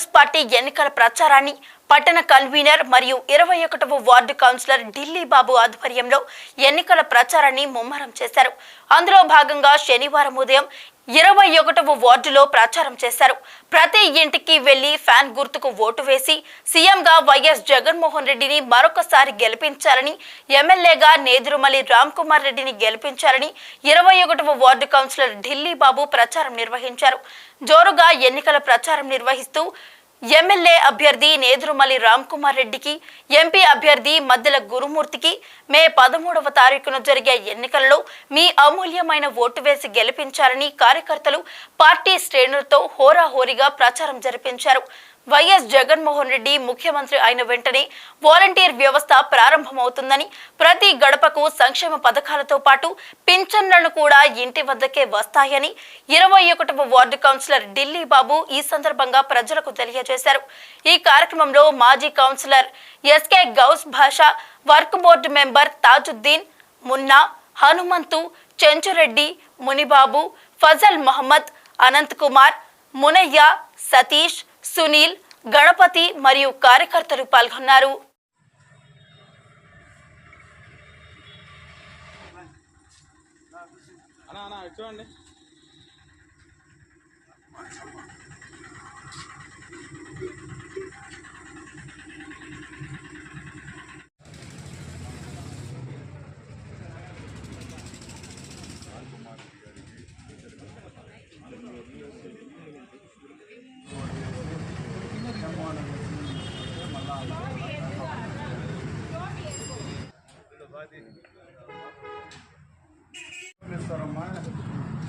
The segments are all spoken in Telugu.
కాంగ్రెస్ పార్టీ ఎన్నికల ప్రచారాన్ని పట్టణ కన్వీనర్ మరియు ఇరవై ఒకటవ వార్డు కౌన్సిలర్ ఢిల్లీ బాబు ఆధ్వర్యంలో ఎన్నికల ప్రచారాన్ని ముమ్మరం చేశారు. అందులో భాగంగా శనివారం ఉదయం ఇరవై ఒకటవ వార్డులో ప్రచారం చేశారు. ప్రతి ఇంటికి వెళ్ళి ఫ్యాన్ గుర్తుకు ఓటు వేసి సీఎంగా వైఎస్ జగన్మోహన్ రెడ్డిని మరొకసారి గెలిపించాలని ఎమ్మెల్యేగా నేదురుమలి రామ్ కుమార్ రెడ్డిని గెలిపించాలని ఇరవై ఒకటవ వార్డు కౌన్సిలర్ ఢిల్లీ బాబు ప్రచారం నిర్వహించారు. జోరుగా ఎన్నికల ప్రచారం నిర్వహిస్తూ ఎమ్మెల్యే అభ్యర్థి నేదురుమల్లి రామ్ కుమార్ రెడ్డికి ఎంపీ అభ్యర్థి మద్దెల గురుమూర్తికి మే పదమూడవ తారీఖున జరిగే ఎన్నికలలో మీ అమూల్యమైన ఓటు వేసి గెలిపించాలని కార్యకర్తలు పార్టీ శ్రేణులతో హోరాహోరీగా ప్రచారం జరిపించారు. వైఎస్ జగన్మోహన్ రెడ్డి ముఖ్యమంత్రి అయిన వెంటనే వాలంటీర్ వ్యవస్థ ప్రారంభమవుతుందని ప్రతి గడపకు సంక్షేమ పథకాలతో పాటు పింఛన్లను కూడా ఇంటి వద్దకే వస్తాయని ఇరవై ఒకటవ వార్డు కౌన్సిలర్ ఢిల్లీ బాబు ఈ సందర్భంగా ప్రజలకు తెలియజేశారు. ఈ కార్యక్రమంలో మాజీ councillor S K Ghouse Basha work board member Tajuddin Munna Hanumanthu Chenchureddy Munibabu Fazal Mohammed Anant Kumar Munayya Satish Sunil Ganapathi మరియు కార్యకర్తలు పాల్గొన్నారు. అన్నా అన్నా చూడండి ఇస్తారమ్మా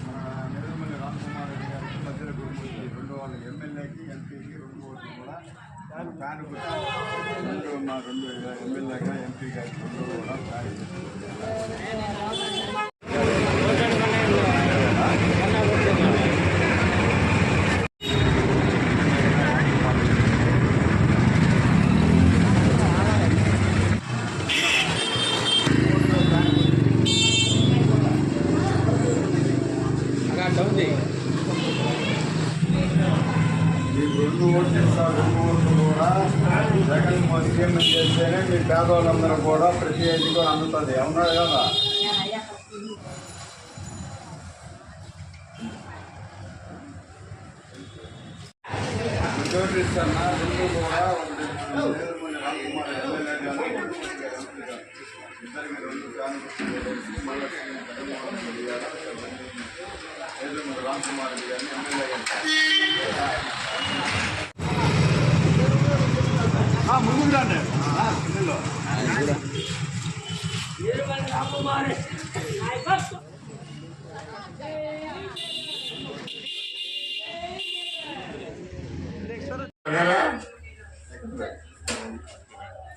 మన నెల్లమల్లి రామకుమార్ రెడ్డి గారికి మధ్యలో గురుమూర్తి రెండు వాళ్ళు ఎమ్మెల్యేకి ఎంపీకి రెండు ఓట్లు కూడా ఫ్యాన్ గుర్తు రెండు మా రెండు ఎమ్మెల్యేగా ఎంపీ గారికి రెండు కూడా ఫ్యాన్ ఓట్లు ఇస్తారు రెండు ఓట్లు కూడా జగన్ సీఎం చేస్తేనే మీ పేదవాళ్ళందరూ కూడా ప్రతి ఐదు కూడా అందుతుంది అవునాడు కదా రెండు ఓట్లు ఇస్తాను రెండు కూడా ఒకటి నేదురుమల్లి రామకుమార్ ఎమ్మెల్యే గారు ఇద్దరికి రెండు ఫ్యాన్ గుర్తులు మళ్ళీ సీఎం జగన్మోహన్ రెడ్డి గారు నేదురుమల్లి రామకుమార్ రెడ్డి గారిని ఎమ్మెల్యే గారు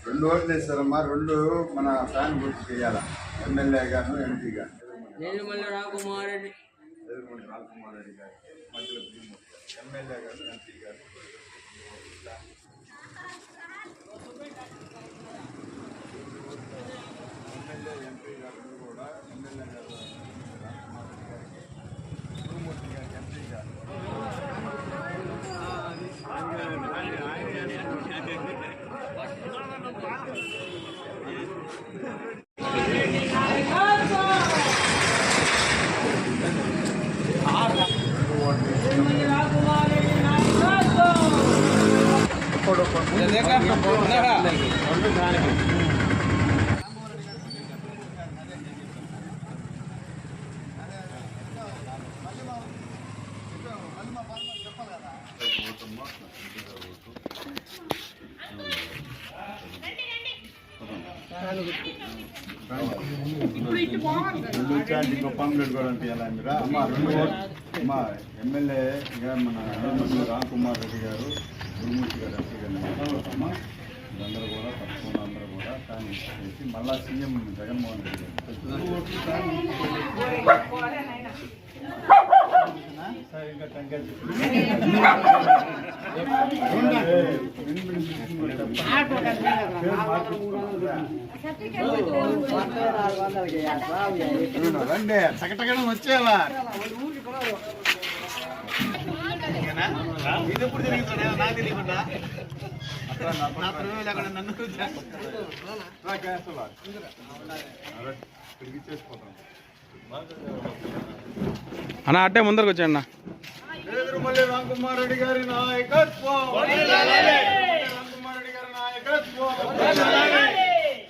రండి ఓట్లు వేస్తారమ్మా రెండు మన ఫ్యాన్ గుర్తు చేయాలి? ఎమ్మెల్యే గాను ఎంపీ గాను. రాకుమార్ రెడ్డి రామకుమార్ రెడ్డి గారు మధ్యలో గారు ఎమ్మెల్యే గారు ఎంపీ గారు. ఎమ్మెల్యే ఎంపీ గారు కూడా ఎమ్మెల్యే గారు రామకుమార్ రెడ్డి గారికి భూమూర్తి గారు ఎంపీ గారు రెండు వచ్చాడు ఇంకో పాంప్లెట్ కూడా అంటారా మీరు అమ్మ ఎమ్మెల్యే మన రామ్ కుమార్ రెడ్డి గారు గురుమూర్తి గారు ఎంపీ గారు అమ్మ వీళ్ళందరూ కూడా తప్పకుండా అందరూ కూడా కానీ చేసి మళ్ళా సీఎం జగన్మోహన్ రెడ్డి గారు ఇంకా టెంకాయ రండి చకటకడం వచ్చేయాలా ఇది ఎప్పుడు జరిగింది నాకు తెలియకుండా అట్లా నా లేకుండా నన్ను చేసుకుంటాం అన్న అట్టే ముందరకు వచ్చాడు అన్న. ఎదురుమల్లి రామకుమార్ రెడ్డి గారి నాయకత్వం. రామకుమార్ రెడ్డి గారి నాయకత్వం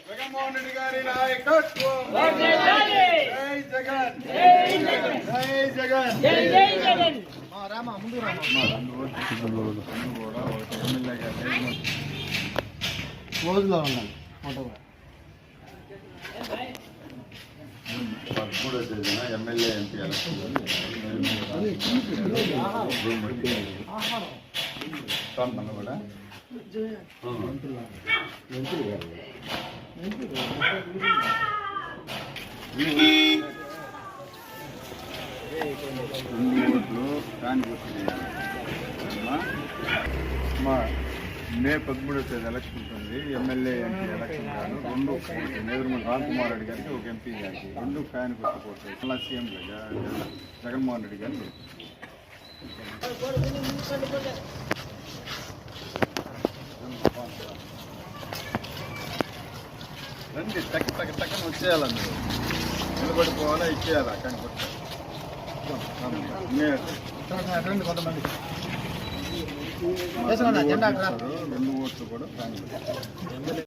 జగన్మోహన్ రెడ్డి గారి నాయకత్వం జై జగన్ జై జగన్ రామా ముందు రామా మా రెండు ఓట్లు రెండు కూడా ఒకటి ఎమ్మెల్యే గారి క్లోజ్లో ఉన్నాను ఫోటో పదమూడో తేదీన ఎమ్మెల్యే ఎంపీ ఎలక్షన్ మన కూడా మా మే పదమూడో తేదీ ఎలక్షన్ ఉంటుంది ఎమ్మెల్యే ఎంపీ ఎలక్షన్ కాను రెండు నేదురుమల రామ్కుమార్ రెడ్డి గారికి ఒక ఎంపీ గారికి రెండు ఫ్యాన్ కొట్టుకోవచ్చు మళ్ళా సీఎం జగన్మోహన్ రెడ్డి గారిని రండి టక్ టక్ టక్కన వచ్చేయాలి మీరు నిలబడిపోవాలా ఇచ్చేయాలా కానీ రండి. కొంతమంది. రెండు ఓట్లు కూడా